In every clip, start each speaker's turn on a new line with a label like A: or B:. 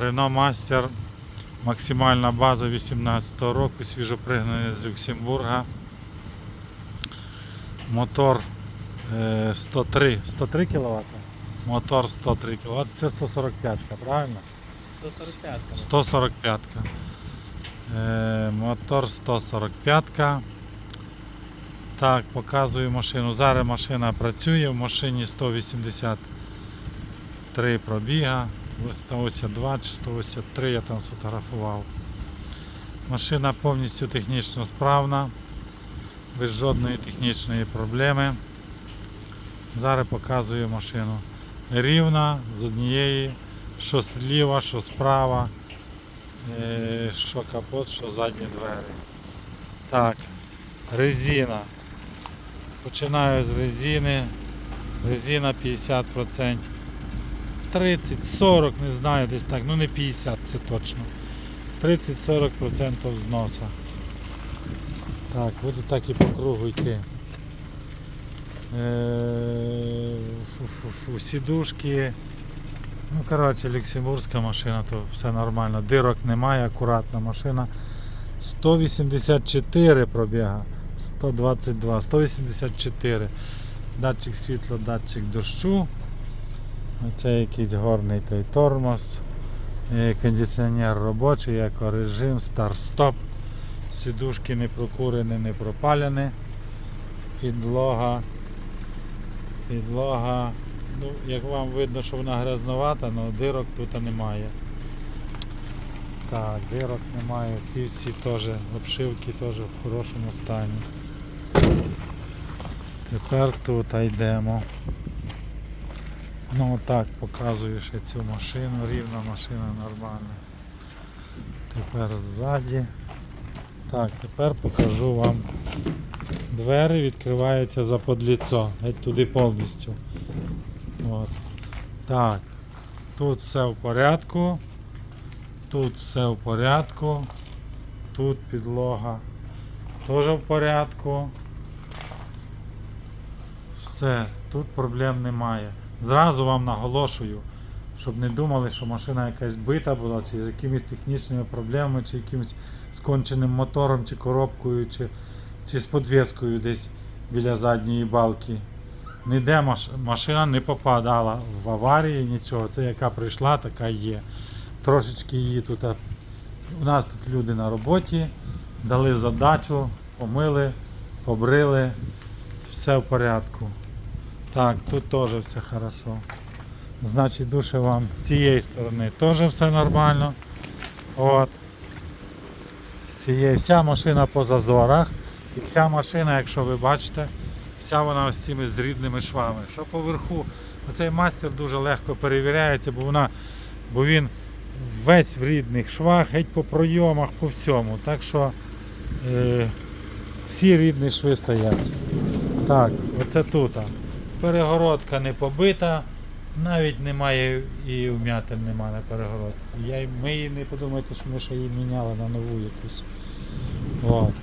A: Renault Master, максимальна база 18 року, свіжопригнаний з Люксембурга. Мотор е, 103, 103 кВт. Мотор 103 кВт, це 145, правильно?
B: 145
A: 145. Е, мотор 145. Так, показую машину. Зараз машина працює, в машині 183 пробіга, 182 чи 183 я там сфотографував. Машина повністю технічно справна, без жодної технічної проблеми. Зараз показую машину. Рівна з однієї, що зліва, що справа. Е, що капот, що задні двері. Так, резина. Починаю з резини. Резина 50%. 30-40, не знаю, десь так, ну не 50, це точно. 30-40% зноса. Так, буду так і по кругу йти. Е, фу-фу-фу, Сідушки. Ну, коротше, люксембурзька машина, то все нормально. Дирок немає, акуратна машина. 184 пробіга. 122, 184. Датчик світла, датчик дощу. Оце якийсь горний той тормоз. Е, Кондиціонер робочий, екорежим, старт-стоп. Сідушки не прокурені, не пропалені. Підлога. Підлога. Ну, як вам видно, що вона грязновата, але дирок тут немає. Так, дирок немає. Ці всі теж обшивки теж в хорошому стані. Тепер тут йдемо. Ну так, показую ще цю машину, рівна машина нормальна. Тепер ззаді. Так, тепер покажу вам. Двері відкриваються за подліцо, геть туди повністю. От. Так, тут все в порядку. Тут все в порядку. Тут підлога теж в порядку. Все, тут проблем немає. Зразу вам наголошую, щоб не думали, що машина якась бита була, чи з якимись технічними проблемами, чи якимось сконченим мотором, чи коробкою, чи, чи з подвіскою десь біля задньої балки. Ніде маш... машина не попадала в аварії, нічого. Це яка прийшла, така є. Трошечки її тут. У нас тут люди на роботі, дали задачу, помили, побрили, все в порядку. Так, тут теж все хорошо. Значить, душе вам з цієї сторони теж все нормально. От. З цієї вся машина по зазорах. І вся машина, якщо ви бачите, вся вона ось цими зрідними швами. Що поверху, оцей мастер дуже легко перевіряється, бо вона, бо він весь в рідних швах, геть по пройомах, по всьому. Так що е, всі рідні шви стоять. Так, оце тут. Перегородка не побита, навіть немає і вмятин немає на перегородці. Я, ми її не подумайте, що ми ще її міняли на нову якусь. От.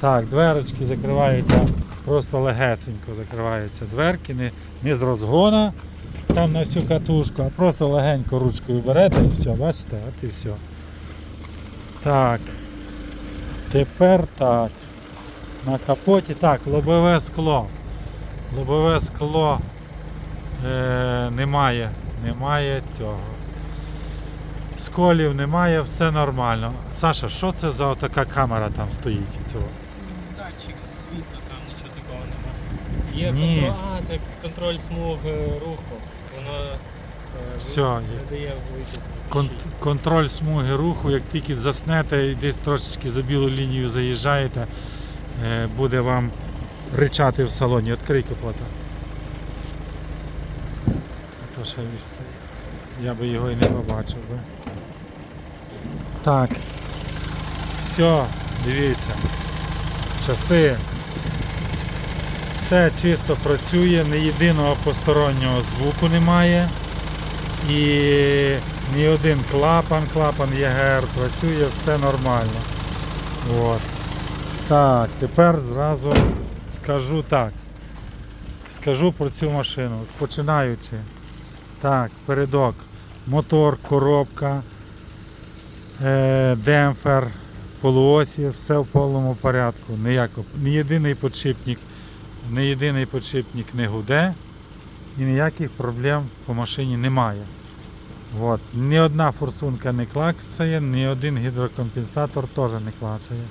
A: Так, дверочки закриваються, просто легесенько закриваються дверки, не, не з розгона там на всю катушку, а просто легенько ручкою берете і все, бачите, от і все. Так. Тепер так. На капоті так, лобове скло. Лобове скло е, немає, немає цього. Сколів немає, все нормально. Саша, що це за така камера там стоїть? Цього?
B: Датчик світла, там нічого такого немає. Є
A: Ні.
B: контроль, а, це контроль смуг е, руху. Воно е,
A: Все,
B: ви-
A: є.
B: не дає.
A: Кон- контроль смуги руху, як тільки заснете і десь трошечки за білу лінію заїжджаєте, е, буде вам ричати в салоні. Відкрий капота. То все. Я би його і не побачив би. Так. Все, дивіться. Часи. Все чисто працює, ні єдиного постороннього звуку немає. І ні один клапан, клапан ЄГР працює, все нормально. От. Так, тепер зразу скажу так. Скажу про цю машину. Починаючи. Так, передок, мотор, коробка, е, демпфер, полуосі, все в повному порядку. Ніяко, ні єдиний подшипник, ні єдиний подшипник не гуде і ніяких проблем по машині немає. От. Ні одна форсунка не клацає, ні один гідрокомпенсатор теж не клацає.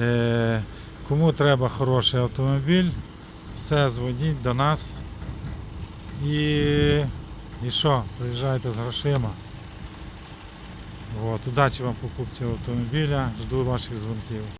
A: Е, кому треба хороший автомобіль, все дзвоніть до нас. І, і що, приїжджайте з грошима. От, удачі вам покупці автомобіля, жду ваших дзвонків.